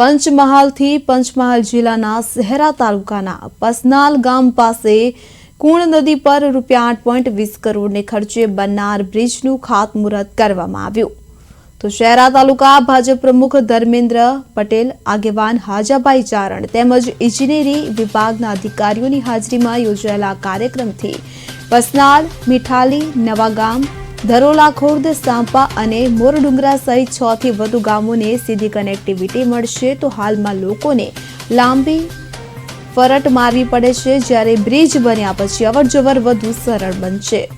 પંચમહાલથી પંચમહાલ જિલ્લાના શહેરા તાલુકાના પસનાલ ગામ પાસે કુણ નદી પર રૂપિયા આઠ પોઈન્ટ વીસ કરોડને ખર્ચે બનનાર બ્રિજનું ખાતમુહૂર્ત કરવામાં આવ્યું. તો શહેરા તાલુકા ભાજપ પ્રમુખ ધર્મેન્દ્ર પટેલ, આગેવાન હાજાભાઈ ચારણ તેમજ ઇજનેરી વિભાગના અધિકારીઓની હાજરીમાં યોજાયેલા કાર્યક્રમથી પસનાલ, મીઠાલી નવાગામ ધરોલા ખોર્દ, સાંપા અને મોરડુંગરા સહિત છ થી વધુ ગામોને સીધી કનેક્ટિવિટી મળશે. તો હાલમાં લોકોને લાંબી ફરટ મારવી પડે છે. જ્યારે બ્રિજ બન્યા પછી અવરજવર વધુ સરળ બનશે.